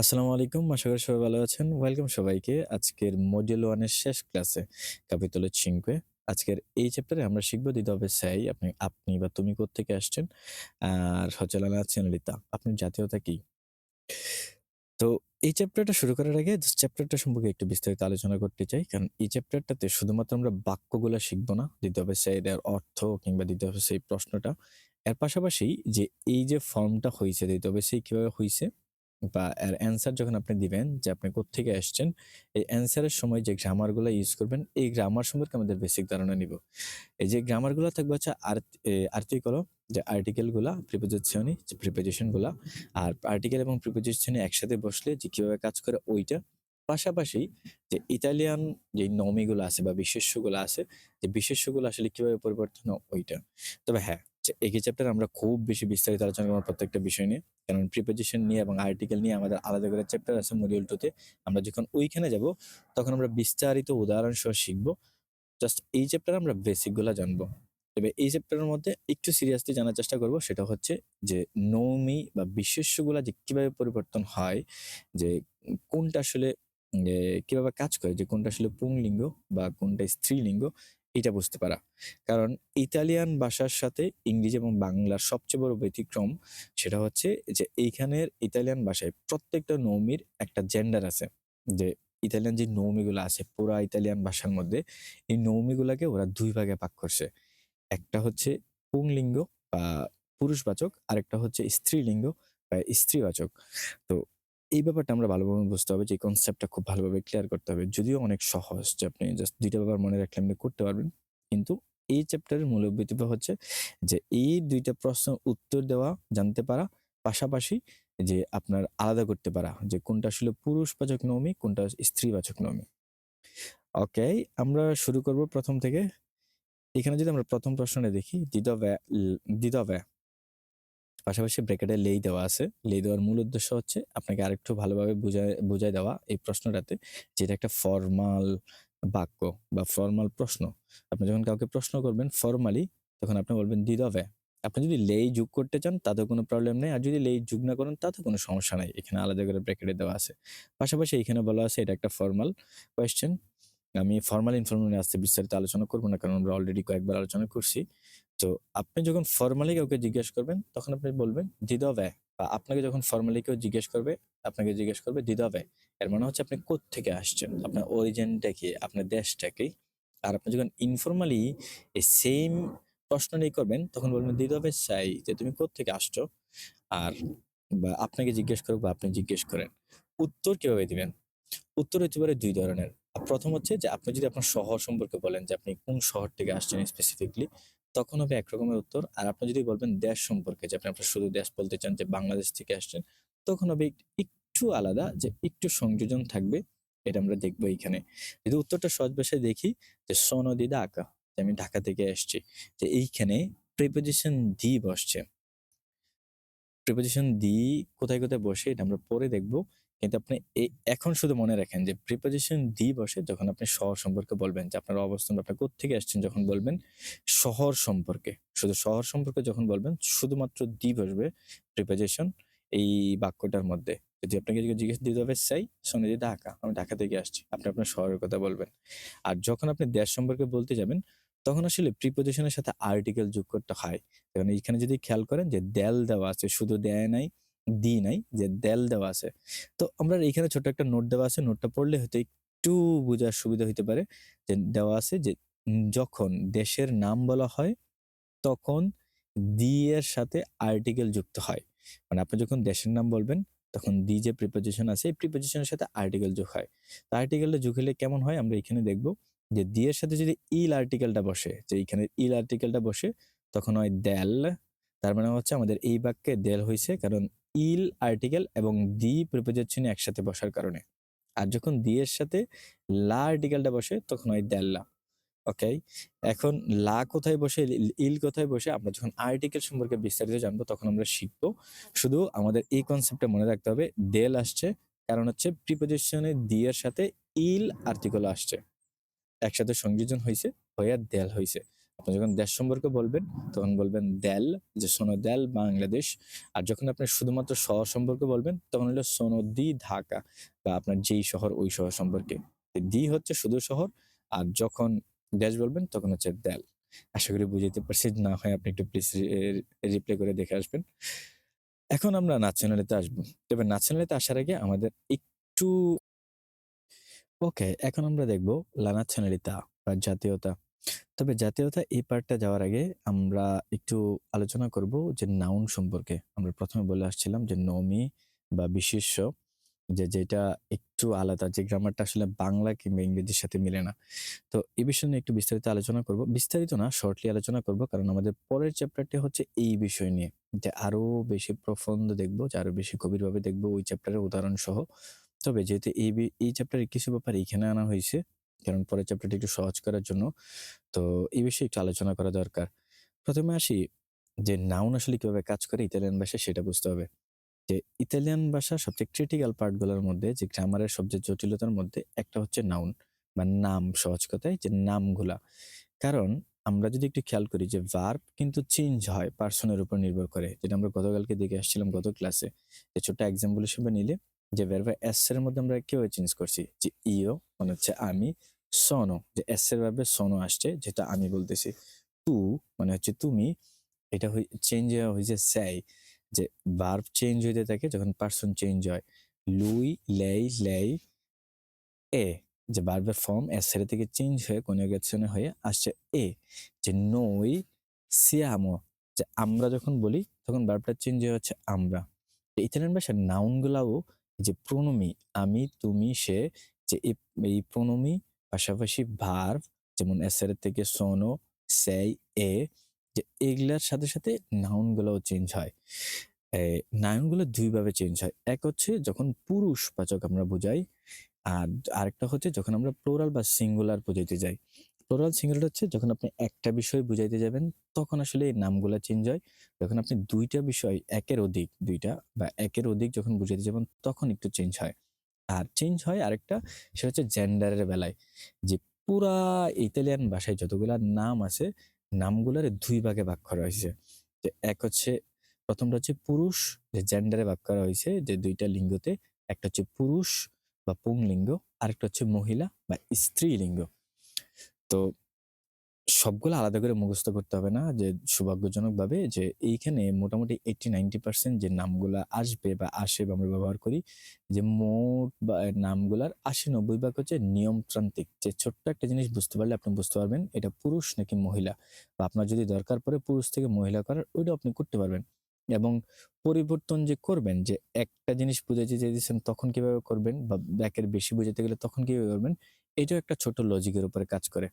আসসালামু আলাইকুম। আশা করি সবাই ভালো আছেন। ওয়েলকাম সবাইকে আজকের মডিউল ওয়ানের শেষ ক্লাসে ক্যাপিতলে চিনকুয়ে আজকের এই চ্যাপ্টারে আমরা শিখব দিতে হবে সাই, আপনি আপনি বা তুমি থেকে আসছেন? আর লালা আছেন লিতা আপনার জাতীয়তা কি? তো এই চ্যাপ্টারটা শুরু করার আগে চ্যাপ্টারটা সম্পর্কে একটু বিস্তারিত আলোচনা করতে চাই। কারণ এই চ্যাপ্টারটাতে শুধুমাত্র আমরা বাক্যগুলো শিখব না দিতে হবে সেই অর্থ কিংবা দিতে হবে সেই প্রশ্নটা। এর পাশাপাশি যে এই যে ফর্মটা হয়েছে দিতে হবে সেই কীভাবে হয়েছে বা এর অ্যান্সার যখন আপনি দিবেন যে আপনি কোত্থেকে আসছেন এই অ্যান্সারের সময় যে গ্রামারগুলো ইউজ করবেন, এই গ্রামার সম্পর্কে আমাদের বেসিক ধারণা নিব। এই যে গ্রামারগুলো থাকবে হচ্ছে আর্টিকল যে আর্টিকেলগুলা প্রিপোজিশনই যে প্রিপোজিশনগুলা আর আর্টিকেল এবং প্রিপোজিশনে একসাথে বসলে যে কীভাবে কাজ করে ওইটা, পাশাপাশি যে ইতালিয়ান যে নমিগুলো আছে বা বিশেষ্যগুলো আছে, যে বিশেষ্যগুলো আসলে কীভাবে পরিবর্তন ওইটা। তবে হ্যাঁ একই চ্যাপ্টার আমরা খুব বেশি বিস্তারিত আলোচনা করব প্রত্যেকটা বিষয় নিয়ে। কারণ প্রিপোজিশন নিয়ে এবং আর্টিকেল নিয়ে আমাদের আলাদা করে চ্যাপ্টার আছে মডিউল টুতে আমরা যখন ওইখানে যাব, তখন আমরা বিস্তারিত উদাহরণ সহ শিখব। জাস্ট এই চ্যাপ্টারে আমরা বেসিকগুলো জানব। তবে এই চ্যাপ্টারের মধ্যে একটু সিরিয়াসলি জানার চেষ্টা করব, সেটা হচ্ছে যে নৌমি বা বিশেষ্যগুলা যে কীভাবে পরিবর্তন হয়, যে কোনটা আসলে কীভাবে কাজ করে, যে কোনটা আসলে পুংলিঙ্গ বা কোনটা স্ত্রীলিঙ্গ এটা বুঝতে পারা। কারণ ইতালিয়ান ভাষার সাথে ইংরেজি এবং বাংলার সবচেয়ে বড় ব্যতিক্রম সেটা হচ্ছে যে এইখানের ইতালিয়ান ভাষায় প্রত্যেকটা নৌমির একটা জেন্ডার আছে। যে ইতালিয়ান যে নৌমিগুলো আছে, পুরা ইতালিয়ান ভাষার মধ্যে এই নৌমিগুলাকে ওরা দুই ভাগে ভাগ করছে। একটা হচ্ছে পুংলিঙ্গ বা পুরুষবাচক, আরেকটা হচ্ছে স্ত্রীলিঙ্গ বা স্ত্রীবাচক। তো এই ব্যাপারটা আমরা ভালোভাবে বুঝতে হবে যে কনসেপ্টটা খুব ভালোভাবে ক্লিয়ার করতে হবে। যদিও অনেক সহজ যে, আপনি জাস্ট দুইটা ব্যাপার মনে রাখলে আপনি করতে পারবেন। কিন্তু এই চ্যাপ্টারের মূল অভিজ্ঞতা হচ্ছে যে, এই দুইটা প্রশ্ন উত্তর দেওয়া, জানতে পারা, পাশাপাশি যে, আপনার আলাদা করতে পারা যে, কোনটা আসলে পুরুষবাচক নৌমি, কোনটা স্ত্রীবাচক নৌমি। ওকে আমরা শুরু করব প্রথম থেকে। এখানে যদি আমরা প্রথম প্রশ্নটা দেখি দিদবে দিদবে পাশাপাশি ব্রেকেটে লেই দেওয়া আছে। লেই দেওয়ার মূল উদ্দেশ্য হচ্ছে আপনাকে আরেকটু ভালোভাবে বুঝায় বুঝাই দেওয়া এই প্রশ্নটাতে, যেটা একটা ফর্মাল বাক্য বা ফর্মাল প্রশ্ন। আপনি যখন কাউকে প্রশ্ন করবেন ফর্মালি তখন আপনি বলবেন দি দিদবে আপনি যদি লেই যোগ করতে চান, তাতেও কোনো প্রবলেম নেই। আর যদি লেই যোগ না করেন তাতে কোনো সমস্যা নাই। এখানে আলাদা করে ব্রেকেটে দেওয়া আছে। পাশাপাশি এখানে বলা আছে, এটা একটা ফর্মাল কোয়েশ্চেন আমি ফর্মাল ইনফরমেশন আসতে বিস্তারিত আলোচনা করব না, কারণ আমরা অলরেডি কয়েকবার আলোচনা করছি। তো আপনি যখন ফর্মালি কাউকে জিজ্ঞেস করবেন, তখন আপনি বলবেন দিদবে বা। আপনাকে যখন ফর্মালি কেউ জিজ্ঞেস করবে, আপনাকে জিজ্ঞেস করবে দিদবে এর মানে হচ্ছে আপনি থেকে আসছেন? আপনার অরিজিনটা কি? আপনার দেশটা কি? আর আপনি যখন ইনফর্মালি এই সেম প্রশ্ন নিয়ে করবেন, তখন বলবেন দিদবে চাই যে তুমি থেকে আসছো? আর বা আপনাকে জিজ্ঞেস করুক বা আপনি জিজ্ঞেস করেন। উত্তর কীভাবে দিবেন? উত্তর হতে পারে দুই ধরনের। প্রথম হচ্ছে যে আপনি যদি আপনার শহর সম্পর্কে বলেন যে আপনি কোন শহর থেকে আসছেন স্পেসিফিকলি তখন হবে একরকমের উত্তর। আর আপনি যদি বলবেন দেশ সম্পর্কে, যে আপনি আপনার শুধু দেশ বলতে চান যে বাংলাদেশ থেকে আসছেন, তখন হবে একটু আলাদা যে একটু সংযোজন থাকবে, এটা আমরা দেখব এইখানে। যদি উত্তরটা সহজ ভাষায় দেখি, যে সনদি ঢাকা আমি ঢাকা থেকে এসছি যে এইখানে প্রিপোজিশন দি বসছে। প্রিপোজিশন দি কোথায় কোথায় বসে, এটা আমরা পরে দেখব। কিন্তু আপনি এখন শুধু মনে রাখেন যে প্রিপোজিশন দি বসে যখন আপনি শহর সম্পর্কে বলবেন যে, আপনার অবস্থান আপনি কোথেকে আসছেন যখন বলবেন, শহর সম্পর্কে, শুধু শহর সম্পর্কে যখন বলবেন, শুধুমাত্র দি বসবে প্রিপোজিশন এই বাক্যটার মধ্যে। যদি আপনাকে জিজ্ঞেস দিতে হবে চাই শোনে যে ঢাকা, আমি ঢাকা থেকে আসছি, আপনি আপনার শহরের কথা বলবেন। আর যখন আপনি দেশ সম্পর্কে বলতে যাবেন, তখন আসলে প্রিপোজিশনের সাথে আর্টিকেল যোগ করতে হয়। কারণ এইখানে যদি খেয়াল করেন যে, দেল দেওয়া আছে, শুধু দেয় নাই দি নাই, যে দেল দেওয়া আছে। তো আমরা এখানে ছোট একটা নোট দেওয়া আছে। নোটটা পড়লে হয়তো একটু বোঝার সুবিধা হইতে পারে যে, দেওয়া আছে যে যখন দেশের নাম বলা হয়, তখন দি এর সাথে আর্টিকেল যুক্ত হয়। মানে আপনি যখন দেশের নাম বলবেন, তখন দি যে প্রিপোজিশন আছে, এই প্রিপোজিশনের সাথে আর্টিকেল যোগ হয়। তো আর্টিকেলটা যোগ হলে কেমন হয়? আমরা এখানে দেখব যে, দি এর সাথে যদি ইল আর্টিকেলটা বসে, যে এখানে ইল আর্টিকেলটা বসে, তখন হয় দেল। তার মানে হচ্ছে আমাদের এই বাক্যে দেল হয়েছে কারণ ইল, আর্টিকেল এবং দি প্রিপোজিশন একসাথে বসার কারণে। আর যখন দি এর সাথে লা আর্টিকেলটা বসে, তখন হয় দেল্লা ওকে? এখন লা কোথায় বসে, ইল কোথায় বসে, আমরা যখন আর্টিকেল সম্পর্কে বিস্তারিত জানব, তখন আমরা শিখব। শুধু আমাদের এই কনসেপ্টটা মনে রাখতে হবে দেল আসছে, কারণ হচ্ছে প্রিপোজিশনে দি এর সাথে ইল, আর্টিকেল আসছে। একসাথে সংযোজন হয়েছে হইয়া দেল হয়েছে আপনি যখন দেশ সম্পর্কে বলবেন, তখন বলবেন দেল, যে সোনো দেল বাংলাদেশ। আর যখন আপনি শুধুমাত্র শহর সম্পর্কে বলবেন, তখন হলো সোনো দি ঢাকা, বা আপনার যেই শহর, ওই শহর সম্পর্কে। দি হচ্ছে শুধু শহর, আর যখন দেশ বলবেন, তখন হচ্ছে দেল। আশা করি বুঝাইতে পারছি, না হয় আপনি একটু প্লিজ রিপ্লাই করে দেখে আসবেন। এখন আমরা ন্যাশনালিতে আসব। তবে ন্যাশনালিতে আসার আগে আমাদের একটু ওকে এখন আমরা দেখব লা ন্যাশনালিতা বা জাতীয়তা। তবে জাতীয়তা এই পার্টটা যাওয়ার আগে আমরা একটু আলোচনা করব যে নাউন সম্পর্কে। আমরা প্রথমে বলে আসছিলাম যে নমি বা বিশেষ্য, যে যেটা একটু আলাদা, যে গ্রামারটা আসলে বাংলা কিংবা ইংরেজির সাথে মিলে না। তো এই বিষয় নিয়ে একটু বিস্তারিত আলোচনা করব। বিস্তারিত না শর্টলি আলোচনা করব, কারণ আমাদের পরের চ্যাপ্টারটি হচ্ছে এই বিষয় নিয়ে। যে আরও বেশি প্রফন্দ দেখব, যে আরও বেশি গভীরভাবে দেখব ওই চ্যাপ্টারের উদাহরণ সহ তবে যেহেতু এই এই চ্যাপ্টারের কিছু ব্যাপার এখানে আনা হয়েছে কারণ পরের চ্যাপ্টারটি একটু সহজ করার জন্য। তো এই বিষয়ে একটু আলোচনা করা দরকার। প্রথমে আসি যে নাউন আসলে কীভাবে কাজ করে ইতালিয়ান ভাষায় সেটা বুঝতে হবে। যে ইতালিয়ান ভাষা সবচেয়ে ক্রিটিক্যাল পার্টগুলোর মধ্যে, যে গ্রামারের সবচেয়ে জটিলতার মধ্যে একটা হচ্ছে নাউন বা নাম সহজ কথায় যে নামগুলা। কারণ আমরা যদি একটু খেয়াল করি যে ভার্ব কিন্তু চেঞ্জ হয় পার্সনের উপর নির্ভর করে। যেটা আমরা গতকালকে দেখে আসছিলাম গত ক্লাসে যে ছোট্ট এক্সাম্পল হিসেবে নিলে যে ভার্বা এস এর মধ্যে আমরা কেউ চেঞ্জ করছি? যে ইও মানে হচ্ছে আমি সনো যে এস এর ভার্বে সনো আসছে, যেটা আমি বলতেছি। তু মানে হচ্ছে তুমি, এটা চেঞ্জ হয়েছে স্যাই যে ভার্ব চেঞ্জ হইতে থাকে যখন পার্সন চেঞ্জ হয়। লুই লেই লেই এ যে ভার্বের ফর্ম এস এর থেকে চেঞ্জ হয়ে কনজুগেশনে হয়ে আসছে এ যে নই সিয়ামো যে আমরা যখন বলি, তখন ভার্বটা চেঞ্জ হয়ে হচ্ছে আমরা। ইতালিয়ান ভাষার নাউনগুলাও যে প্রণমী, আমি, তুমি, সে, যে এই- প্রণমী, পাশাপাশি ভার্ব, যেমন এস এর থেকে সোনো, সেই, এ, যে এগুলার সাথে সাথে নাউনগুলোও চেঞ্জ হয়। নাউনগুলো দুইভাবে চেঞ্জ হয়। এক হচ্ছে যখন পুরুষ বাচক আমরা বুঝাই, আর আরেকটা হচ্ছে যখন আমরা প্লোরাল বা সিঙ্গুলার বোঝাইতে যাই। প্লোরাল সিঙ্গুলার হচ্ছে যখন আপনি একটা বিষয় বুঝাইতে যাবেন, তখন আসলে এই নামগুলো চেঞ্জ হয়। যখন আপনি দুইটা বিষয় একের অধিক, দুইটা বা একের অধিক যখন বুঝাইতে যাবেন, তখন একটু চেঞ্জ হয়। আর চেঞ্জ হয় আরেকটা, সেটা হচ্ছে জেন্ডারের বেলায়। যে পুরা ইতালিয়ান ভাষায় যতগুলা নাম আছে, নামগুলার দুই ভাগে ভাগ করা হয়েছে। যে এক হচ্ছে, প্রথমটা হচ্ছে পুরুষ, যে জেন্ডারে ভাগ করা হয়েছে, যে দুইটা লিঙ্গতে, একটা হচ্ছে পুরুষ বা পুংলিঙ্গ, আরেকটা হচ্ছে মহিলা বা স্ত্রীলিঙ্গ। তো সবগুলো আলাদা করে মুখস্থ করতে হবে না। যে সৌভাগ্যজনকভাবে যে এইখানে মোটামুটি এইটি নাইনটি পার্সেন্ট যে নামগুলো আসবে বা আসে বা আমরা ব্যবহার করি, যে মোট বা নামগুলার আশি, নব্বই ভাগ হচ্ছে নিয়মতান্ত্রিক। যে ছোট্ট একটা জিনিস বুঝতে পারলে আপনি বুঝতে পারবেন এটা পুরুষ নাকি মহিলা। বা আপনার যদি দরকার পড়ে পুরুষ থেকে মহিলা করার ওইটা আপনি করতে পারবেন। এবং পরিবর্তন যে করবেন, যে একটা জিনিস বুঝাইতে চাইতেছেন তখন কীভাবে করবেন বা ব্যাকের বেশি বুঝাতে গেলে তখন কীভাবে করবেন এটাও একটা ছোট লজিকের উপরে কাজ করে।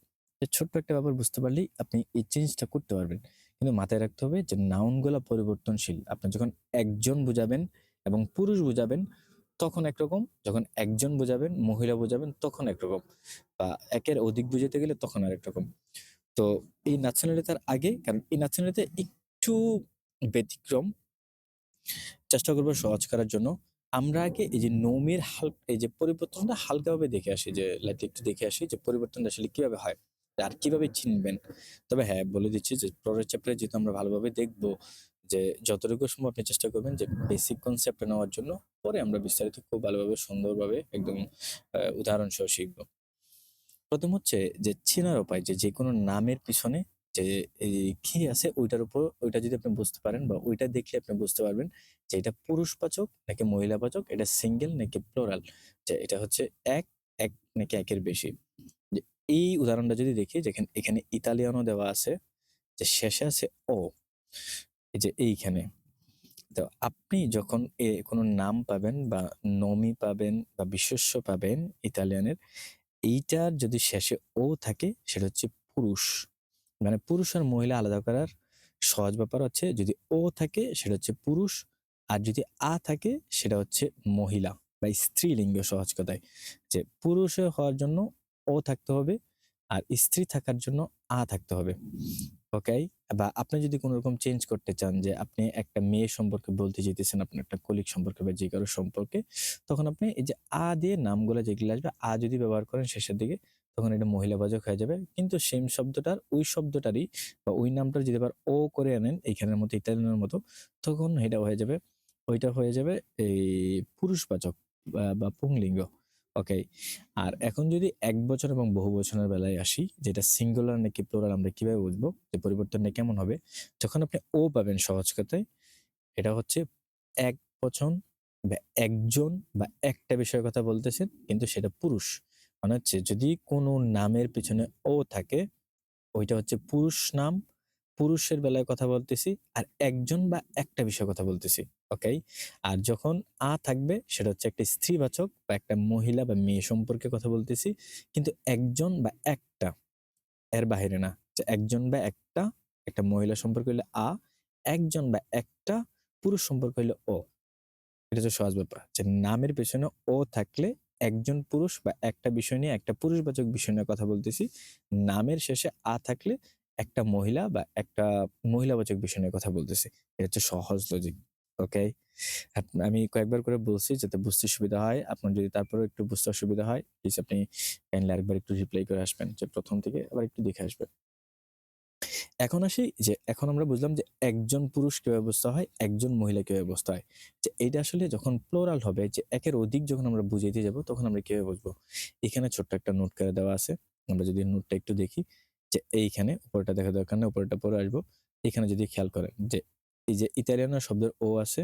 ছোট্ট একটা ব্যাপার বুঝতে পারলেই আপনি এই চেঞ্জটা করতে পারবেন। কিন্তু মাথায় রাখতে হবে যে নাউনগুলো পরিবর্তনশীল। আপনি যখন একজন বুঝাবেন এবং পুরুষ বুঝাবেন, তখন একরকম। যখন একজন বুঝাবেন, মহিলা বুঝাবেন, তখন একরকম। বা একের অধিক বুঝাতে গেলে তখন আরেক রকম। তো এই ন্যাশনালিতার আগে, কারণ এই ন্যাশনালিতে একটু ব্যতিক্রম। চেষ্টা করব সহজ করার জন্য। আমরা আগে এই যে নৌমির হাল এই যে পরিবর্তনটা হালকাভাবে দেখে আসি যে লাইক একটু দেখে আসি যে পরিবর্তনটা আসলে কীভাবে হয় আর কীভাবে চিনবেন। তবে হ্যাঁ বলে দিচ্ছি যে পরের চ্যাপ্টারে যেহেতু আমরা ভালোভাবে দেখব যে যতটুকু সম্ভব আপনি চেষ্টা করবেন যে বেসিক কনসেপ্ট নেওয়ার জন্য পরে আমরা বিস্তারিত খুব ভালোভাবে সুন্দরভাবে একদম আহ, উদাহরণ সহ শিখব। প্রথম হচ্ছে যে চেনার উপায় যে যে কোনো নামের পিছনে যে কি আছে ওইটার উপর, ওইটা যদি আপনি বুঝতে পারেন বা ওইটা দেখলে আপনি বুঝতে পারবেন যে এটা পুরুষবাচক নাকি মহিলাবাচক এটা সিঙ্গেল নাকি প্লোরাল? যে এটা হচ্ছে এক এক নাকি একের বেশি। এই উদাহরণটা যদি দেখি, যেখানে, এখানে ইতালিয়ানো দেওয়া আছে, যে শেষে আছে ও, এই যে এইখানে। তো আপনি যখন এ কোনো নাম পাবেন বা নমি পাবেন বা বিশেষ্য পাবেন ইতালিয়ানের, এইটার যদি শেষে ও থাকে, সেটা হচ্ছে পুরুষ। মানে পুরুষ আর মহিলা আলাদা করার সহজ ব্যাপার হচ্ছে যদি ও থাকে সেটা হচ্ছে পুরুষ, আর যদি আ থাকে সেটা হচ্ছে মহিলা বা স্ত্রীলিঙ্গ সহজ কথায়। যে পুরুষ হওয়ার জন্য ও থাকতে হবে, আর স্ত্রী থাকার জন্য আ থাকতে হবে। ওকে? বা আপনি যদি কোনো রকম চেঞ্জ করতে চান যে আপনি একটা মেয়ে সম্পর্কে বলতে চাইতেছেন, আপনার একটা কলিগ সম্পর্কে বা যে কারও সম্পর্কে, তখন আপনি এই যে আ দিয়ে নামগুলো যেগুলো আসবে, আ যদি ব্যবহার করেন শেষের দিকে তখন এটা মহিলা মহিলাবাচক হয়ে যাবে। কিন্তু সেম শব্দটার ওই শব্দটারই বা ওই নামটার যদি আবার ও করে আনেন, এইখানের মতো ইতালিয়ানের মতো, তখন এটা হয়ে যাবে, ওইটা হয়ে যাবে এই পুরুষবাচক বা- পুংলিঙ্গ। ওকে আর এখন যদি এক বছর এবং বহু বছরের বেলায় আসি, যেটা সিঙ্গুলার নাকি প্লোরাল আমরা কীভাবে বুঝব, যে পরিবর্তনটা কেমন হবে, যখন আপনি ও পাবেন সহজ কথায়, এটা হচ্ছে এক বচন বা একজন বা একটা বিষয়ের কথা বলতেছেন, কিন্তু সেটা পুরুষ। মানে হচ্ছে যদি কোনো নামের পিছনে ও থাকে, ওইটা হচ্ছে পুরুষ নাম, পুরুষের বেলায় কথা বলতেছি আর একজন বা একটা বিষয় কথা বলতেছি ওকে আর যখন আ থাকবে, সেটা হচ্ছে একটা স্ত্রীবাচক বা একটা মহিলা বা মেয়ে সম্পর্কে কথা বলতেছি, কিন্তু একজন বা একটা, এর বাহিরে না, যে একজন বা একটা একটা মহিলা সম্পর্ক হইলে আ, একজন বা একটা পুরুষ সম্পর্ক হইলে ও এটা হচ্ছে সহজ ব্যাপার, যে নামের পেছনে ও থাকলে একজন পুরুষ বা একটা বিষয় নিয়ে একটা পুরুষবাচক বিষয় নিয়ে কথা বলতেছি, নামের শেষে আ থাকলে একটা মহিলা বা একটা মহিলাবাচক বিষয় নিয়ে কথা বলতেছি। এটা হচ্ছে সহজ লজিক ওকে আমি কয়েকবার করে বলছি যাতে বুঝতে সুবিধা হয়। আপনার যদি তারপরে একটু বুঝতে অসুবিধা হয় প্লিজ আপনি কাইন্ডলি আরেকবার একটু রিপ্লাই করে আসবেন। যে প্রথম থেকে আবার একটু দেখে আসবেন। এখন আসি যে এখন আমরা বুঝলাম যে একজন পুরুষ কীভাবে বুঝতে হয়, একজন মহিলা কীভাবে বুঝতে হয়। যে এইটা আসলে যখন প্লোরাল হবে, যে একের অধিক যখন আমরা বুঝাইতে যাব, তখন আমরা কীভাবে বুঝব? এখানে ছোট্ট একটা নোট করে দেওয়া আছে। আমরা যদি নোটটা একটু দেখি, যে এইখানে উপরটা দেখা দরকার না উপরটা পরে আসব। এখানে যদি খেয়াল করেন যে এই যে ইতালিয়ানের শব্দের ও আছে,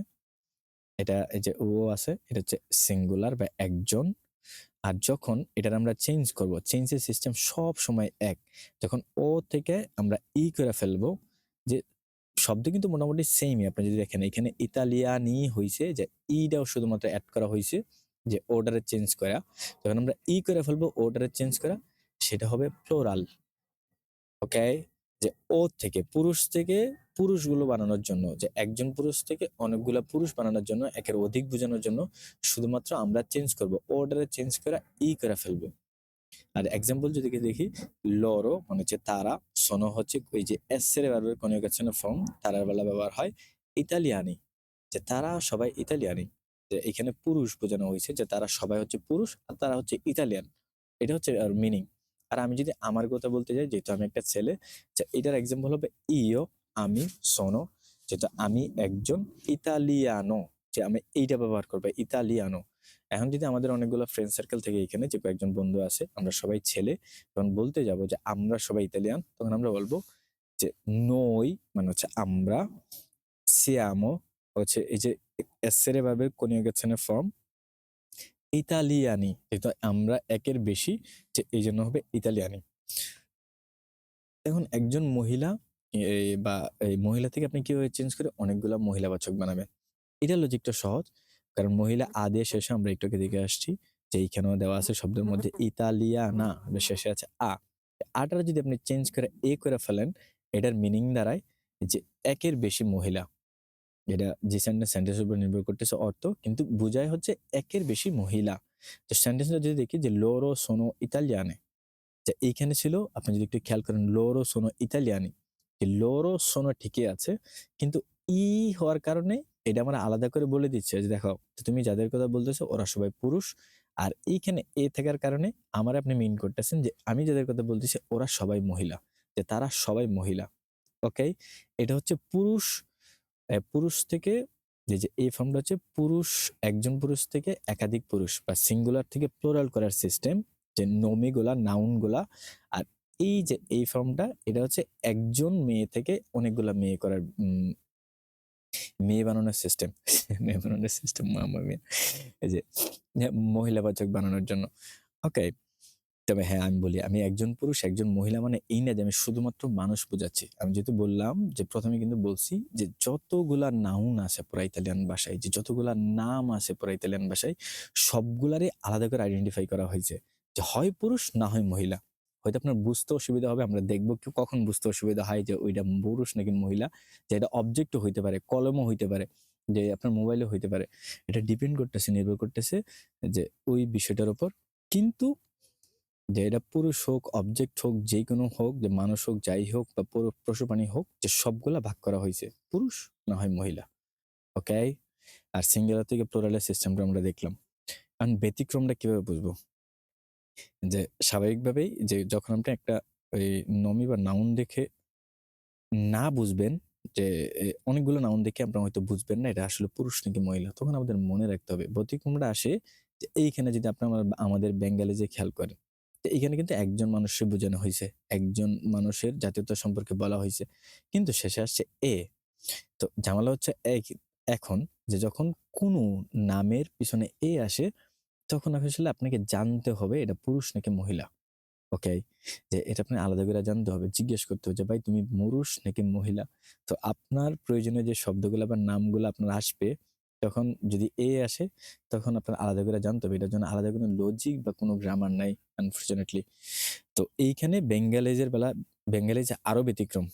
এটা এই যে ও আছে, এটা হচ্ছে সিঙ্গুলার বা একজন আর যখন এটার আমরা চেঞ্জ করব চেঞ্জের সিস্টেম সব সময় এক যখন ও থেকে আমরা ই করে ফেলব যে শব্দ কিন্তু মোটামুটি সেমই আপনি যদি দেখেন, এখানে ইতালিয়ানি হয়েছে যে ইটাও শুধুমাত্র অ্যাড করা হয়েছে যে অর্ডারে চেঞ্জ করা। যখন আমরা ই করে ফেলব অর্ডারে চেঞ্জ করা, সেটা হবে ফ্লোরাল ওকে যে ও থেকে, পুরুষ থেকে পুরুষগুলো বানানোর জন্য, যে একজন পুরুষ থেকে অনেকগুলো পুরুষ বানানোর জন্য, একের অধিক বোঝানোর জন্য শুধুমাত্র আমরা চেঞ্জ করব। অর্ডারে চেঞ্জ করে ই করে ফেলব। আর এক্সাম্পল যদি দেখি, লরো মানে হচ্ছে তারা, সনো হচ্ছে ওই যে এস এর ব্যবহার ফর্ম তারার বেলা ব্যবহার হয় ইতালিয়ানি, যে তারা সবাই ইতালিয়ানি। যে এখানে পুরুষ বোঝানো হয়েছে যে তারা সবাই হচ্ছে পুরুষ আর তারা হচ্ছে ইতালিয়ান। এটা হচ্ছে মিনিং আর আমি যদি আমার কথা বলতে যাই, যেহেতু আমি একটা ছেলে এটার এক্সাম্পল হবে ইও আমি সোনো যেটা আমি একজন ইতালিয়ানো, যে আমি এইটা ব্যবহার করব, ইতালিয়ানো। এখন যদি আমাদের অনেকগুলো ফ্রেন্ড সার্কেল থেকে এখানে, যে কয়েকজন বন্ধু আছে, আমরা সবাই ছেলে, তখন বলতে যাব যে আমরা সবাই ইতালিয়ান, তখন আমরা বলব যে নই মানে হচ্ছে আমরা সিয়ামো হচ্ছে এই যে এসের ভাবে কনিউগেশনের ফর্ম ইতালিয়ানি। যেহেতু আমরা একের বেশি যে এই জন্য হবে ইতালিয়ানি। এখন একজন মহিলা বা এই মহিলা থেকে আপনি কীভাবে চেঞ্জ করে অনেকগুলা মহিলাবাচক বানাবেন? এটা লজিকটা সহজ কারণ মহিলা আদে শেষে আমরা একটু আগে দেখে আসছি যে এইখানেও দেওয়া আছে শব্দের মধ্যে ইতালিয়া না শেষে আছে আ। আটার যদি আপনি চেঞ্জ করে এ করে ফেলেন এটার মিনিং দাঁড়ায় যে একের বেশি মহিলা। এটা যে সেন্টেন্স সেন্টেন্সের উপর নির্ভর করতেছে অর্থ, কিন্তু বোঝায় হচ্ছে একের বেশি মহিলা। তো সেন্টেন্সটা যদি দেখি যে লোরো সোনো ইতালিয়ানে যে এইখানে ছিল, আপনি যদি একটু খেয়াল করেন, লোরো সোনো ইতালিয়ানি লোরো সোনো ঠিকই আছে, কিন্তু ই হওয়ার কারণে এটা আমার আলাদা করে বলে দিচ্ছে। যে দেখো তুমি যাদের কথা বলতেছো, ওরা সবাই পুরুষ, আর এইখানে এ থাকার কারণে আমার আপনি মিন করতেছেন যে আমি যাদের কথা বলতেছি, ওরা সবাই মহিলা, যে তারা সবাই মহিলা। ওকে এটা হচ্ছে পুরুষ পুরুষ থেকে যে যে এই ফর্মটা হচ্ছে পুরুষ, একজন পুরুষ থেকে একাধিক পুরুষ বা সিঙ্গুলার থেকে প্লোরাল করার সিস্টেম যে নমিগুলা নাউনগুলা আর এই যে এই ফর্মটা এটা হচ্ছে একজন মেয়ে থেকে অনেকগুলা মেয়ে করার মেয়ে বানানোর সিস্টেম মেয়ে বানানোর সিস্টেম মেয়ে। এই যে, মহিলা মহিলাবাচক বানানোর জন্য। ওকে তবে হ্যাঁ আমি বলি, আমি একজন পুরুষ, একজন মহিলা মানে এই না যে আমি শুধুমাত্র মানুষ বোঝাচ্ছি। আমি যেহেতু বললাম যে প্রথমে কিন্তু বলছি যে যতগুলা নাউন আছে পুরা ইতালিয়ান ভাষায়, যে যতগুলা নাম আছে পুরা ইতালিয়ান ভাষায়, সবগুলারই আলাদা করে আইডেন্টিফাই করা হয়েছে যে হয় পুরুষ না হয় মহিলা। হয়তো আপনার বুঝতে অসুবিধা হবে, আমরা দেখব কি কখন বুঝতে অসুবিধা হয় যে ওইটা পুরুষ নাকি মহিলা, যে এটা অবজেক্টও হইতে পারে, কলমও হইতে পারে, যে আপনার মোবাইলও হইতে পারে। এটা ডিপেন্ড করতেছে, নির্ভর করতেছে যে ওই বিষয়টার উপর। কিন্তু যে এটা পুরুষ হোক অবজেক্ট হোক যে কোনো হোক যে মানুষ হোক যাই হোক বা পশু প্রাণী হোক যে সবগুলা ভাগ করা হয়েছে পুরুষ না হয় মহিলা ওকে আর সিঙ্গেলার থেকে প্লোরালের সিস্টেমটা আমরা দেখলাম এখন ব্যতিক্রমটা কীভাবে বুঝব যে স্বাভাবিকভাবেই যে যখন আপনি একটা ওই নমি বা নাউন দেখে না বুঝবেন যে অনেকগুলো নাউন দেখে আপনারা হয়তো বুঝবেন না এটা আসলে পুরুষ নাকি মহিলা। তখন আমাদের মনে রাখতে হবে। ব্যতিক্রমটা আসে যে এইখানে যদি আপনারা আমাদের বেঙ্গলি যে খেয়াল করেন, তো এইখানে কিন্তু একজন মানুষকে বোঝানো হয়েছে একজন মানুষের জাতীয়তা সম্পর্কে বলা হয়েছে কিন্তু শেষে আসছে এ। তো ঝামেলা হচ্ছে এক এখন যে যখন কোনো নামের পিছনে এ আসে, তখন আসলে আপনাকে জানতে হবে এটা পুরুষ নাকি মহিলা। ওকে? যে এটা আপনি আলাদা করে জানতে হবে। জিজ্ঞেস করতে হবে যে, "ভাই তুমি পুরুষ নাকি মহিলা?" তো আপনার প্রয়োজনীয় যে শব্দগুলো বা নামগুলো আপনার আসবে, তখন যদি এ আসে, তখন আপনার আলাদা করে জানতে হবে। এটার জন্য আলাদা কোনো লজিক বা কোনো গ্রামার নাই আনফরচুনেটলি। তো এইখানে বেঙ্গালিজের বেলা বেঙ্গালিজ আরও ব্যতিক্রম।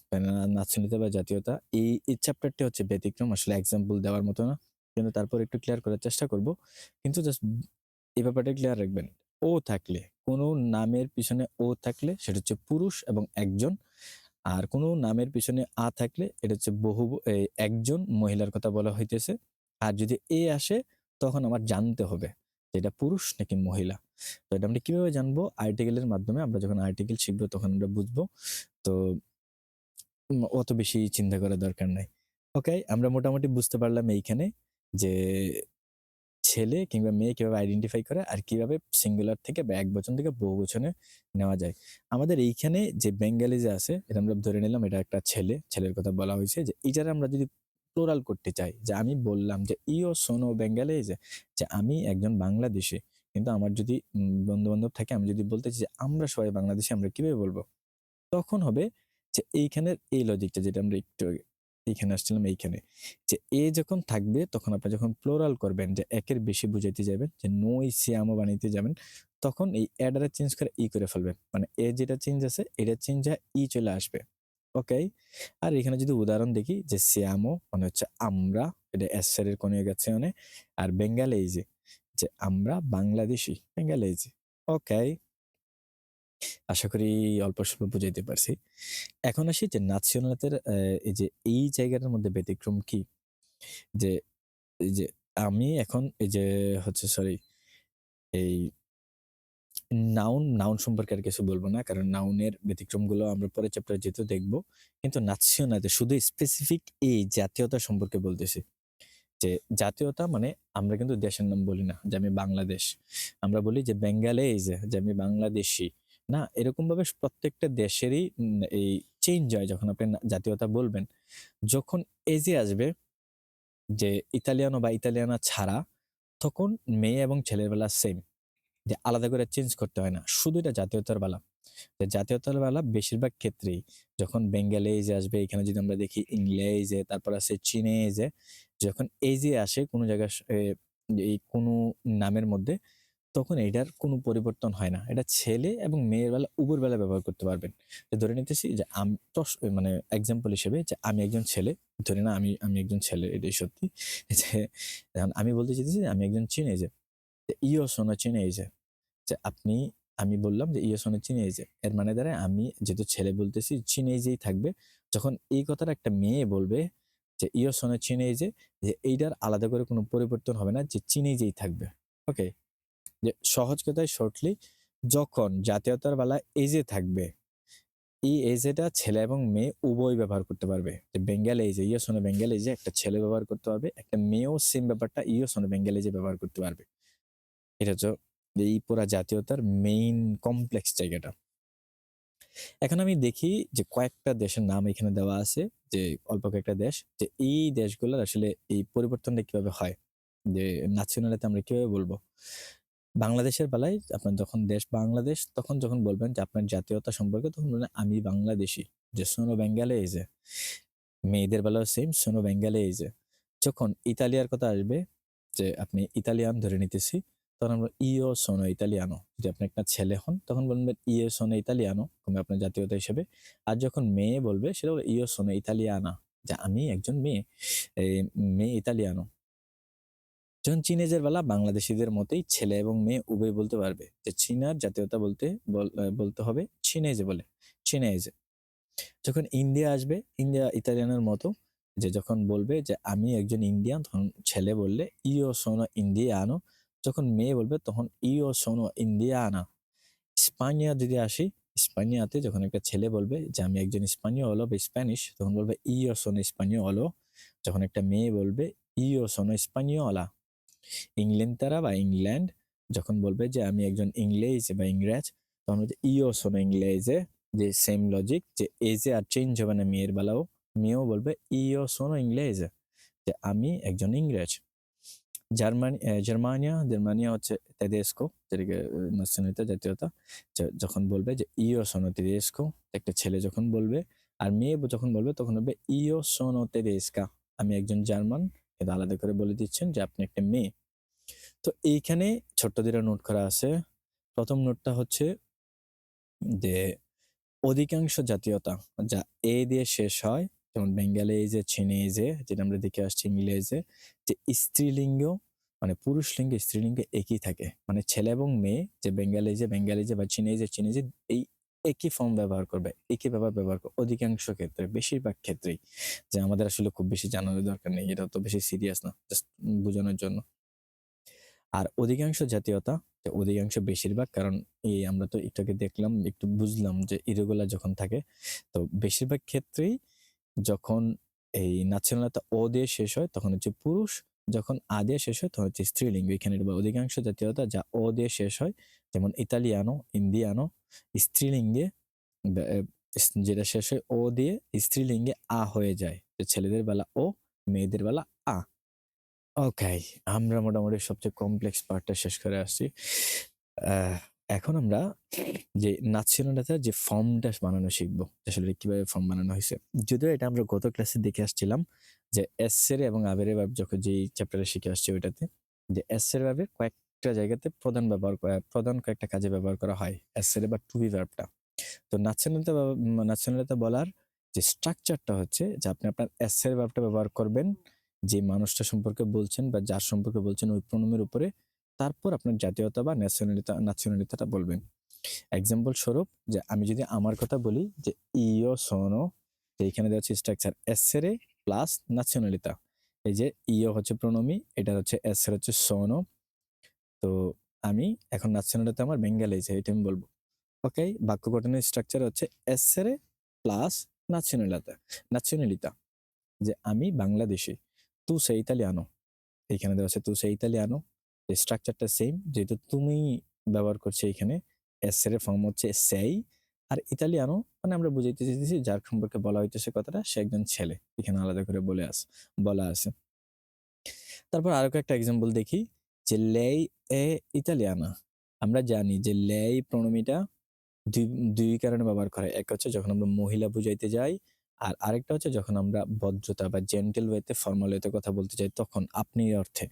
নাচনীয়তা বা জাতীয়তা এই, এই চ্যাপ্টারটি হচ্ছে ব্যতিক্রম। আসলে এক্সাম্পল দেওয়ার মতো না। কিন্তু তারপর একটু ক্লিয়ার করার চেষ্টা করব। কিন্তু জাস্ট এই ব্যাপারটা ক্লিয়ার রাখবেন। ও থাকলে, কোনো নামের পিছনে ও থাকলে সেটা হচ্ছে পুরুষ এবং একজন। আর কোনো নামের পিছনে আ থাকলে এটা হচ্ছে বহু একজন মহিলার কথা বলা হইতেছে। আর যদি এ আসে তখন আমার জানতে হবে এটা পুরুষ নাকি মহিলা। তো এটা আমরা কীভাবে জানব? আর্টিকেলের মাধ্যমে আমরা যখন আর্টিকেল শিখব তখন আমরা বুঝব। তো অত বেশি চিন্তা করার দরকার নাই। ওকে? আমরা মোটামুটি বুঝতে পারলাম এইখানে যে ছেলে কিংবা মেয়ে কীভাবে আইডেন্টিফাই করে আর কীভাবে সিঙ্গুলার থেকে বা একবচন থেকে বহুবচনে নেওয়া যায়। আমাদের এইখানে যে বেঙ্গালি যে আছে এটা আমরা ধরে নিলাম এটা একটা ছেলে, ছেলের কথা বলা হয়েছে যে এইটার আমরা যদি প্লুরাল করতে চাই যে আমি বললাম যে ইও সোনো বেঙ্গালিজ, যে আমি একজন বাংলাদেশী। কিন্তু আমার যদি, উম, বন্ধু-বান্ধব থাকে, আমি যদি বলতে চাই যে, আমরা সবাই বাংলাদেশী, আমরা কীভাবে বলব? তখন হবে যে, এইখানের এই লজিকটা যেটা আমরা একটু এইখানে আসছিলাম, এইখানে। যে এ যখন থাকবে, তখন আপনি যখন প্লোরাল করবেন, যে একের বেশি বুঝাইতে যাবেন, যে নই সিয়ামও বানাইতে যাবেন, তখন এই অ্যাডারে চেঞ্জ করে ই করে ফেলবেন। মানে এ যেটা চেঞ্জ আছে, এটা চেঞ্জ হয় ই চলে আসবে। ওকে? আর এখানে যদি উদাহরণ দেখি, যে সিয়ামো মানে হচ্ছে আমরা, এটা এস এর কনজুগেশনে আর বেঙ্গালিজ যে আমরা বাংলাদেশী বেঙ্গালিজ। ওকে? আশা করি অল্প স্বল্প বুঝাইতে পারছি। এখন আসি যে ন্যাশনালিতের অ্যা এই যে এই জায়গাটার মধ্যে ব্যতিক্রম কি? যে এই যে আমি এখন, এই যে হচ্ছে সরি এই নাউন, নাউন সম্পর্কে আর কিছু বলব না। কারণ নাউনের ব্যতিক্রমগুলো আমরা পরের চ্যাপ্টারে যেহেতু দেখব। কিন্তু ন্যাশনালিটি শুধু স্পেসিফিক এই জাতীয়তা সম্পর্কে বলতেছি। যে জাতীয়তা মানে আমরা কিন্তু দেশের নাম বলি না যে আমি বাংলাদেশ। আমরা বলি যে বেঙ্গালিজ যে আমি বাংলাদেশি না এরকমভাবে প্রত্যেকটা দেশেরই এই চেঞ্জ হয় যখন আপনি জাতীয়তা বলবেন। যখন এজে আসবে যে ইতালিয়ানো বা ইতালিয়ানা ছাড়া তখন মেয়ে এবং ছেলের বেলা সেম। যে আলাদা করে চেঞ্জ করতে হয় না। শুধু এটা জাতীয়তার বেলা। যে জাতীয়তার বেলা বেশিরভাগ ক্ষেত্রেই যখন বেঙ্গলিজ আসবে এখানে যদি আমরা দেখি ইংলিশে তারপর আছে চীনেজে যখন এজে আসে কোনো জায়গায় এই কোনো নামের মধ্যে তখন এইটার কোনো পরিবর্তন হয় না। এটা ছেলে এবং মেয়ের বেলা উভয়ের বেলায় ব্যবহার করতে পারবেন। ধরে নিতেছি যে আম মানে এক্সাম্পল হিসেবে যে আমি একজন ছেলে, ধরে না আমি আমি একজন ছেলে এটাই সত্যি। যে আমি বলতে চাইতেছি যে আমি একজন চীনেজে। ইও সোনো চীনেজে। যে আপনি আমি বললাম যে ইও সোনো চীনেজে। এর মানে দাঁড়ায় আমি যেহেতু ছেলে বলতেছি চীনেজেই থাকবে। যখন এই কথাটা একটা মেয়ে বলবে যে ইও সোনো চীনেজে যে এইটার আলাদা করে কোনো পরিবর্তন হবে না যে চীনেজেই থাকবে। ওকে? যে সহজ কথায় শর্টলি যখন জাতীয়তার বেলা এজে থাকবে, এই এজেটা ছেলে এবং মেয়ে উভয় ব্যবহার করতে পারবে। যে বেঙ্গলি এজে ইও সোনো বেঙ্গলি এজে একটা ছেলে ব্যবহার করতে পারবে, একটা মেয়েও সেম ব্যাপারটা ইও সোনো বেঙ্গলি এজে ব্যবহার করতে পারবে। এটা হচ্ছে এই পুরা জাতীয়তার মেইন কমপ্লেক্স জায়গাটা। এখন আমি দেখি যে কয়েকটা দেশের নাম এখানে দেওয়া আছে, যে অল্প কয়েকটা দেশ। যে এই দেশগুলোর আসলে এই পরিবর্তনটা কীভাবে হয়? যে ন্যাশনালিটি আমরা কীভাবে বলব? বাংলাদেশের বেলায় আপনার যখন দেশ বাংলাদেশ, তখন যখন বলবেন যে আপনার জাতীয়তা সম্পর্কে, তখন বলবেন আমি বাংলাদেশী। যে সোনো বেঙ্গালিজ মেয়েদের বেলাও সেম সোনো বেঙ্গালিজ যখন ইতালিয়ার কথা আসবে, যে আপনি ইতালিয়ান ধরে নিতেছি তখন আমরা ইও সোনো ইতালিয়ানো, যদি আপনি একটা ছেলে হন, তখন বলবেন ইও সোনো ইতালিয়ানো, কিংবা আপনার জাতীয়তা হিসেবে। আর যখন মেয়ে বলবে, সেটা হলো ইও সোনো ইতালিয়ানা, যে আমি একজন মেয়ে মেয়ে ইতালিয়ানো। যখন চীনেজের বেলা বাংলাদেশিদের মতোই ছেলে এবং মেয়ে উভয় বলতে পারবে, যে চীনার জাতীয়তা বলতে, বল- বলতে হবে চীনেজে বলে, চীনেজে। যখন ইন্ডিয়া আসবে, ইন্ডিয়া ইতালিয়ানের মতো, যে যখন বলবে যে আমি একজন ইন্ডিয়ান, তখন ছেলে বললে ইও সোনো ইন্ডিয়ানো যখন মেয়ে বলবে, তখন ইও সোনো ইন্ডিয়ানা। স্পানিয়া যদি আসি, স্পানিয়াতে যখন একটা ছেলে বলবে যে, আমি একজন স্পানিয়লো বা স্প্যানিশ তখন বলবে ইও সোনো স্পানিয়লো যখন একটা মেয়ে বলবে ইও সোনো স্পানিয়লা ইংল্যান্ড তারা বা ইংল্যান্ড যখন বলবে যে, আমি একজন ইংরেজ বা ইংরেজ তখন হচ্ছে ইও সোনো ইংরেজে যে সেম লজিক যে, এজে আর চেঞ্জ হবে না মেয়ের বেলাও। মেয়েও বলবে ইও সোনো ইংরেজ যে, আমি একজন ইংরেজ জার্মানি জার্মানিয়া জার্মানিয়া হচ্ছে তেদেস্কো যেটাকে ন্যাশনালিতা জাতীয়তা। যখন বলবে যে ইও সোনো তেদেস্কো একটা ছেলে যখন বলবে, আর মেয়ে যখন বলবে, তখন বলবে ইও সোনো তেদেস্কা আমি একজন জার্মান, এটা আলাদা করে বলে দিচ্ছেন যে আপনি একটা মেয়ে। তো এইখানে ছোট্ট দুটা নোট করা আছে। প্রথম নোটটা হচ্ছে যে অধিকাংশ জাতীয়তা যা এ দিয়ে শেষ হয় যেমন বেঙ্গালে যে চীনেজে যেটা আমরা দেখে আসছি ইংরেজে যে স্ত্রীলিঙ্গ মানে পুরুষ লিঙ্গ স্ত্রীলিঙ্গ একই থাকে। মানে ছেলে এবং মেয়ে, যে বেঙ্গালি যে বেঙ্গালি যে বা চীনেজে চীনেজে এই একই ফর্ম ব্যবহার করবে, একই ব্যবহার ব্যবহার করবে অধিকাংশ ক্ষেত্রে, বেশিরভাগ ক্ষেত্রেই। যে আমাদের আসলে খুব বেশি জানানোর দরকার নেই, এটা তো বেশি সিরিয়াস না জাস্ট বোঝানোর জন্য। আর অধিকাংশ জাতীয়তা অধিকাংশ বেশিরভাগ, কারণ এই আমরা তো এটাকে দেখলাম, একটু বুঝলাম যে ইরেগুলার যখন থাকে, তো বেশিরভাগ ক্ষেত্রেই যখন এই ন্যাশনালতা ও দিয়ে শেষ হয়, তখন হচ্ছে পুরুষ, যখন আ দিয়ে শেষ হয়, তখন হচ্ছে স্ত্রীলিঙ্গ। এখানে বা অধিকাংশ জাতীয়তা যা ও দিয়ে শেষ হয়, যেমন ইতালিয়ানো, ইন্ডিয়ানো, স্ত্রীলিঙ্গে যেটা শেষ হয়, ও দিয়ে স্ত্রীলিঙ্গে আ হয়ে যায়। ছেলেদের বেলা ও, মেয়েদের বেলা আ। ওকে আমরা মোটামুটি সবচেয়ে কমপ্লেক্স পার্টটা শেষ করে আসছি। এখন আমরা যে ন্যাশনালতার যে ফর্মটা বানানো শিখব আসলে কীভাবে ফর্ম বানানো হয়েছে। যদিও এটা আমরা গত ক্লাসে দেখে আসছিলাম যে এসের এবং আবের ভাব যখন যেই চ্যাপ্টারে শিখে আসছে ওইটাতে, যে এসের ভাবে কয়েকটা জায়গাতে প্রধান ব্যবহার করা- প্রধান কয়েকটা কাজে ব্যবহার করা হয় এসের বা টু বি ভার্বটা তো ন্যাশনালতা ন্যাশনালতা বলার যে স্ট্রাকচারটা হচ্ছে যে আপনি আপনার এসের ভাবটা ব্যবহার করবেন, যে মানুষটা সম্পর্কে বলছেন বা যার সম্পর্কে বলছেন ওই প্রণমের উপরে তারপর আপনার জাতীয়তা বা ন্যাশনালিতা ন্যাশনালিতাটা বলবেন। এক্সাম্পল স্বরূপ যে আমি যদি আমার কথা বলি যে ইও সোনো, যে এখানে দেওয়া হচ্ছে স্ট্রাকচার এসেরে প্লাস ন্যাশনালিতা এই যে ইও হচ্ছে প্রণমী, এটা হচ্ছে এসের হচ্ছে সোনো। তো আমি এখন ন্যাশনালিতা আমার বেঙ্গালি যে এটা আমি বলব। ওকে বাক্য গঠনের স্ট্রাকচার হচ্ছে এসেরে প্লাস ন্যাশনালিতা ন্যাশনালিতা যে আমি বাংলাদেশি তু সে ইতালিয়ানো। এখানে দেওয়া আছে তু সে ইতালিয়ানো। স্ট্রাকচারটা সেম যেহেতু তুমি ব্যবহার করছে এখানে এসের ফর্ম হচ্ছে সেই। আর ইতালিয়ানো মানে আমরা বুঝাইতে চাইতেছি, যার সম্পর্কে বলা হইতেছে কথাটা, সে একজন ছেলে। এখানে আলাদা করে বলে আস, বলা আছে। তারপর আরও একটা এক্সাম্পল দেখি, যে লেই এ ইতালিয়ানা। আমরা জানি যে লেই প্রণমিটা দুই দুই কারণে ব্যবহার করে। এক হচ্ছে যখন আমরা মহিলা বুঝাইতে যাই আর আরেকটা হচ্ছে যখন আমরা ভদ্রতা বা জেন্টেল ওয়েতে ফর্মাল ওয়েতে কথা বলতে চাই তখন আপনি অর্থে।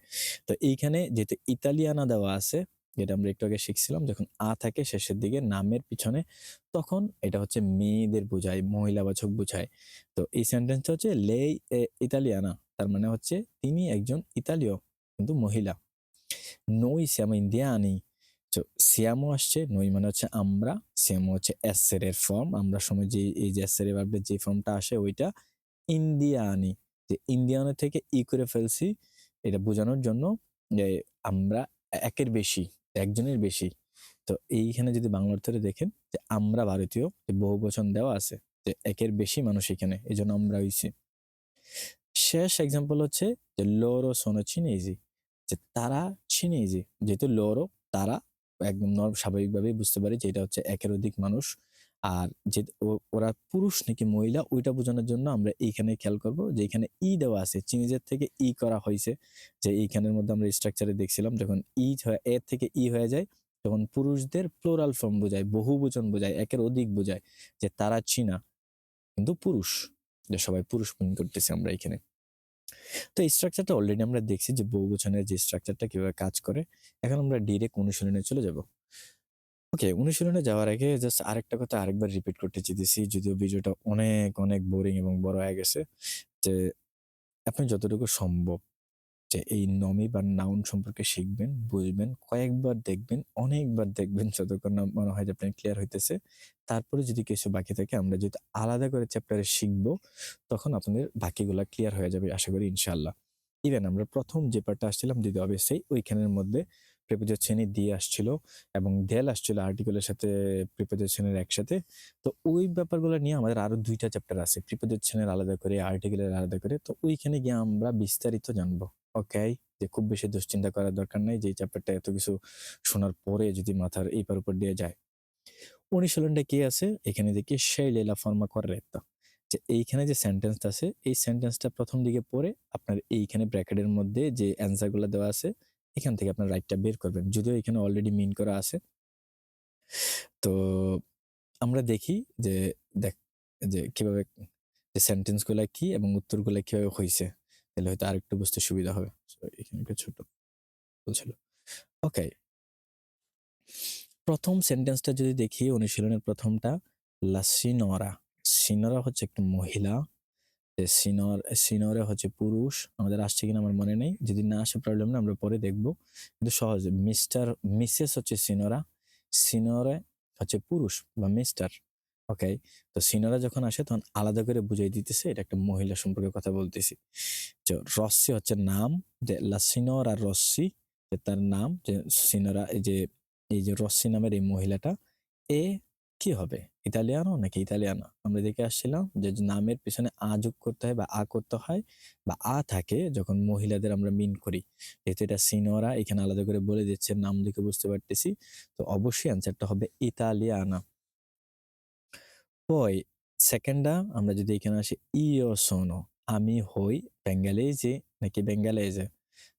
তো এইখানে যেহেতু ইতালিয়ানা দেওয়া আছে, যেটা আমরা একটু আগে শিখছিলাম, যখন আ থাকে শেষের দিকে নামের পিছনে, তখন এটা হচ্ছে মেয়েদের বোঝায় মহিলাবাচক বোঝায়। তো এই সেন্টেন্সটা হচ্ছে এ ইতালিয়ানা তার মানে হচ্ছে তিনি একজন ইতালীয়, কিন্তু মহিলা। নই সিয়ামো ইন্ডিয়ানি তো সিয়ামো আসছে, নই মানে হচ্ছে আমরা সিয়ামো হচ্ছে এসের এর ফর্ম আমরা সময় যে, এই যে এসের ভাবে যে ফর্মটা আসে, ওইটা ইন্ডিয়ানি যে ইন্ডিয়ানো থেকে ই করে ফেলছি, এটা বোঝানোর জন্য যে আমরা একের বেশি, একজনের বেশি। তো এইখানে যদি বাংলা অর্থে দেখেন, যে আমরা ভারতীয়, যে বহু বচন দেওয়া আছে, যে একের বেশি মানুষ এখানে এই জন্য আমরা হইছি। শেষ এক্সাম্পল হচ্ছে যে লোরো সোনো চিনেজি যে তারা চিনেজি যেহেতু লোরো, তারা একদম স্বাভাবিকভাবেই বুঝতে পারি যে এটা হচ্ছে একের অধিক মানুষ। আর যে ওরা পুরুষ নাকি মহিলা, ওইটা বোঝানোর জন্য আমরা এইখানে খেয়াল করব যে এখানে ই দেওয়া আছে। চিনিজের থেকে ই করা হয়েছে যে এইখানের মধ্যে আমরা স্ট্রাকচারে দেখছিলাম, যখন ই এর থেকে ই হয়ে যায়, তখন পুরুষদের প্লোরাল ফর্ম বোঝায় বহু বচন বোঝায়, একের অধিক বোঝায় যে তারা চীনা, কিন্তু পুরুষ। যে সবাই পুরুষ মনে করতেছি আমরা এখানে। তো এই স্ট্রাকচারটা অলরেডি আমরা দেখছি যে বহুবচনের যে স্ট্রাকচারটা কীভাবে কাজ করে, এখন আমরা ডিরেক্ট অনুশীলনে চলে যাব। ওকে অনুশীলনে যাওয়ার আগে জাস্ট আরেকটা কথা আরেকবার রিপিট করতে চেয়েছি যদিও ভিডিওটা অনেক অনেক বোরিং এবং বড় হয়ে গেছে, যে আপনি যতটুকু সম্ভব যে এই নমি বা নাউন সম্পর্কে শিখবেন বুঝবেন কয়েকবার দেখবেন, অনেকবার দেখবেন যতক্ষণ না মনে হয় যে আপনার ক্লিয়ার হইতেছে। তারপরে যদি কিছু বাকি থাকে, আমরা যদি আলাদা করে চ্যাপ্টারে শিখব, তখন আপনাদের বাকিগুলো ক্লিয়ার হয়ে যাবে, আশা করি ইনশাল্লাহ ইভেন আমরা প্রথম যে পার্টটা আসছিলাম যদি অবশ্যই ওইখানের মধ্যে প্রিপোজিশনই দিয়ে আসছিল এবং দেল আসছিল আর্টিকেলের সাথে প্রিপোজিশনের একসাথে। তো ওই ব্যাপারগুলো নিয়ে আমাদের আরও দুইটা চ্যাপ্টার আছে। প্রিপোজিশনের আলাদা করে আর্টিকেলের আলাদা করে। তো ওইখানে গিয়ে আমরা বিস্তারিত জানব। ওকে যে খুব বেশি দুশ্চিন্তা করার দরকার নাই। যে চ্যাপ্টারটা এত কিছু শোনার পরে যদি মাথার এইপার উপর দিয়ে যায়। অনুশীলনটা কি আছে? এখানে দেখি সেই লেলা ফর্মা করেক্তা যে এইখানে যে সেন্টেন্সটা আছে, এই সেন্টেন্সটা প্রথম দিকে পড়ে আপনার এইখানে ব্র্যাকেটের মধ্যে যে অ্যান্সারগুলো দেওয়া আছে এখান থেকে আপনার রাইটটা বের করবেন। যদিও এখানে অলরেডি মিন করা আছে। তো আমরা দেখি যে দেখ, যে কীভাবে, যে সেন্টেন্সগুলো কি এবং উত্তরগুলো কীভাবে হয়েছে তাহলে হয়তো আরেকটু বুঝতে সুবিধা হবে। এখানে একটা ছোট বলছিল ওকে প্রথম সেন্টেন্সটা যদি দেখি অনুশীলনের প্রথমটা, লা সিনরা। সিনরা হচ্ছে একটা মহিলা। সিনর, সিনরে হচ্ছে পুরুষ, আমাদের আসছে কিনা আমার মনে নেই। যদি না আসে প্রবলেম না আমরা পরে দেখব। কিন্তু সহজে মিস্টার মিসেস হচ্ছে সিনরা, সিনরে হচ্ছে পুরুষ বা মিস্টার ওকে তো সিনরা যখন আসে, তখন আলাদা করে বুঝাই দিতেছে, এটা একটা মহিলা সম্পর্কে কথা বলতেছি। যে রস্সি হচ্ছে নাম, যে লা সিনরা রস্সি যে তার নাম, যে সিনরা, এই যে এই যে রস্সি নামের এই মহিলাটা, এ কি হবে? ইতালিয়ানো নাকি ইতালিয়ানা আমরা দেখে আসছিলাম যে নামের পিছনে আ যোগ করতে হয় বা আ করতে হয় বা আ থাকে যখন মহিলাদের আমরা মিন করি। যেহেতু এটা সিনোরা, এখানে আলাদা করে বলে দিচ্ছে, নাম দেখে বুঝতে পারতেছি। তো অবশ্যই অ্যান্সারটা হবে ইতালিয়ানা। পয়, সেকেন্ডা, আমরা যদি এখানে আসি ইও সোনো, আমি হই বেঙ্গালিজি নাকি বেঙ্গালিজে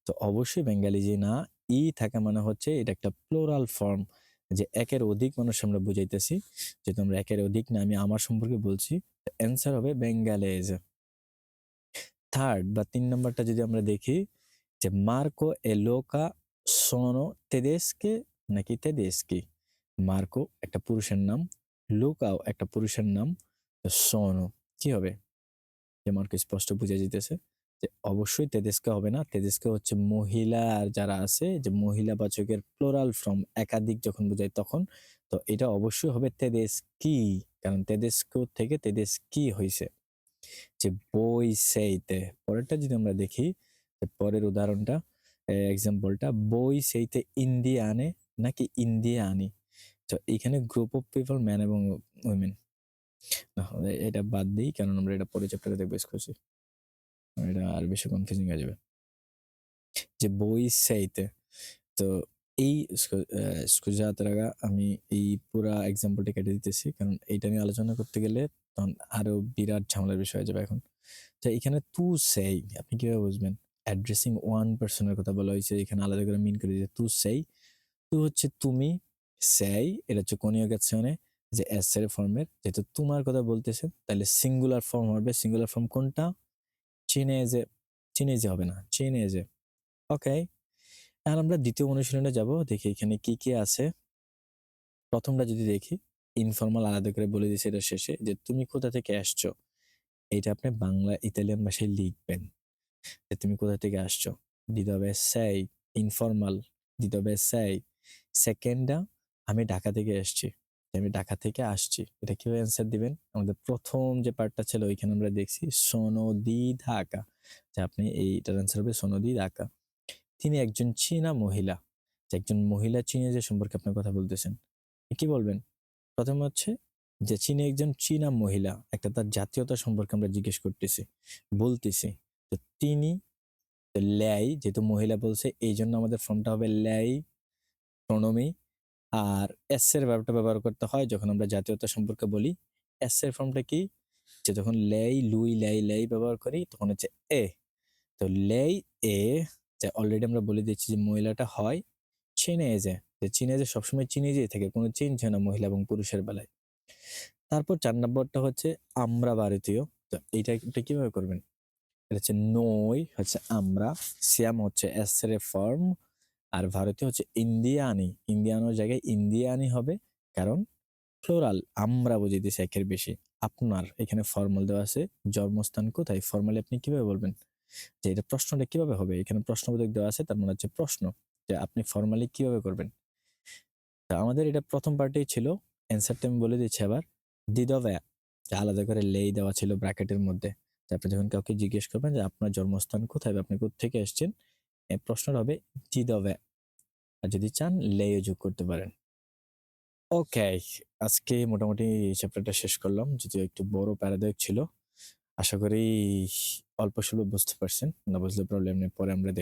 তো অবশ্যই বেঙ্গালিজি না, ই থাকা মানে হচ্ছে এটা একটা প্লোরাল ফর্ম। যে একের অধিক মানুষ আমরা বুঝাইতেছি যে তোমরা একের অধিক না, আমি আমার সম্পর্কে বলছি অ্যান্সার হবে বেঙ্গালেজ থার্ড বা তিন নম্বরটা যদি আমরা দেখি, যে মার্কো এ এলোকা সোনো তেদেশকে নাকি তেদেশকি মার্কো একটা পুরুষের নাম লুকাও একটা পুরুষের নাম সোনো কি হবে? যে মার্কো স্পষ্ট বুঝে যেতেছে অবশ্যই তেদেশকে হবে না। তেদেশকে হচ্ছে মহিলা আর যারা আছে, যে মহিলা বাচকের প্লোরাল ফর্ম একাধিক যখন বোঝায় তখন, তো এটা অবশ্যই হবে তেদেশ কি কারণ তেদেস্ক থেকে তেদেশ কি হয়েছে যে বই সেইতে, পরেরটা যদি আমরা দেখি পরের উদাহরণটা এক্সাম্পলটা বই সেইতে ইন্ডিয়া আনে নাকি ইন্ডিয়া আনি তো এখানে গ্রুপ অফ পিপল ম্যান এবং উইমেন এটা বাদ দিই, কারণ আমরা এটা পরে চ্যাপ্টারে দেখব খুশি এটা আর বেশি কনফিউজিং হয়ে যাবে। যে বই সেইতে তো এই স্কুজাতরাগা আমি এই পুরা এক্সাম্পলটা কেটে দিতেছি। কারণ এইটা নিয়ে আলোচনা করতে গেলে তখন আরও বিরাট ঝামেলার বিষয় হয়ে যাবে এখন। তো এখানে তু সেই আপনি কীভাবে বুঝবেন? অ্যাড্রেসিং ওয়ান পার্সনের কথা বলা হয়েছে, এখানে আলাদা করে মিন করে দিয়েছে তু সেই তু হচ্ছে তুমি সেই এটা হচ্ছে কনিয়োগেশনে যে এস এর ফর্মের যেহেতু তোমার কথা বলতেছে, তাহলে সিঙ্গুলার ফর্ম হবে সিঙ্গুলার ফর্ম কোনটা? চিনেজে চিনেজে হবে না চিনেজে ওকে আর আমরা দ্বিতীয় অনুশীলনে যাব, দেখি এখানে কি কি আছে। প্রথমটা যদি দেখি ইনফর্মাল আলাদা করে বলে দিয়েছে এটা শেষে, যে তুমি কোথা থেকে আসছো? এটা আপনি বাংলা, ইতালিয়ান ভাষায় লিখবেন। যে তুমি কোথা থেকে আসছো? দিতে হবে সাই ইনফর্মাল দিতে হবে সাই। সেকেন্ডটা আমি ঢাকা থেকে এসছি আমি ঢাকা থেকে আসছি, এটা কীভাবে অ্যান্সার দিবেন? আমাদের প্রথম যে পার্টটা ছিল, ওইখানে আমরা দেখছি সোনদি ঢাকা, যে আপনি এইটার অ্যান্সার হবে সোনদি ঢাকা। তিনি একজন চীনা মহিলা, যে একজন মহিলা চীনে যে সম্পর্কে আপনার কথা বলতেছেন কি বলবেন? প্রথমে হচ্ছে যে চীনে একজন চীনা মহিলা, একটা তার জাতীয়তা সম্পর্কে আমরা জিজ্ঞেস করতেছি, বলতেছি তো তিনি ল্যাই যেহেতু মহিলা বলছে এই জন্য আমাদের ফর্মটা হবে ল্যাই প্রণমী আর এস এর ভার্বটা ব্যবহার করতে হয় যখন আমরা জাতীয়তা সম্পর্কে বলি। এস এর ফর্মটা কি? যে যখন লেই, লুই, লাই লাই ব্যবহার করি, তখন হচ্ছে এ। তো লেই, এ, যে অলরেডি আমরা বলে দিচ্ছি যে মহিলাটা হয় চিনেজে যে চিনেজে সবসময় চিনেজেই থাকে, কোনো হয় না মহিলা এবং পুরুষের বেলায়। তারপর চার নম্বরটা হচ্ছে আমরা ভারতীয়। তো এইটা এটা কীভাবে করবেন? এটা হচ্ছে নই হচ্ছে আমরা শ্যাম হচ্ছে এস এর ফর্ম আর ভারতীয় হচ্ছে ইন্ডিয়ানি ইন্ডিয়ানোর জায়গায় ইন্ডিয়ানি হবে, কারণ ফ্লোরাল আমরা বুঝিতেছি একের বেশি। আপনার এখানে ফর্মাল দেওয়া আছে, জন্মস্থান কোথায়? ফর্মালি আপনি কীভাবে বলবেন? যে এটা প্রশ্নটা কীভাবে হবে? এখানে প্রশ্নবোধক দেওয়া আছে, তার মানে হচ্ছে প্রশ্ন, যে আপনি ফর্মালি কীভাবে করবেন? তা আমাদের এটা প্রথম পার্টেই ছিল অ্যান্সারটা আমি বলে দিচ্ছি আবার। দিদভ্যা যে আলাদা করে লেই দেওয়া ছিল ব্র্যাকেটের মধ্যে। তারপরে যখন কাউকে জিজ্ঞেস করবেন যে আপনার জন্মস্থান কোথায় বা আপনি কোথা থেকে এসেছেন প্রশ্নটা হবে দিদভ্যা আর যদি চান লেও যোগ করতে পারেন। ওকে আজকে মোটামুটি চ্যাপ্টারটা শেষ করলাম। যদিও একটু বড় প্যারাদায়ক ছিল, আশা করি অল্প স্বল্প বুঝতে পারছেন, না বুঝলে প্রবলেম নেই, পরে আমরা দেখব।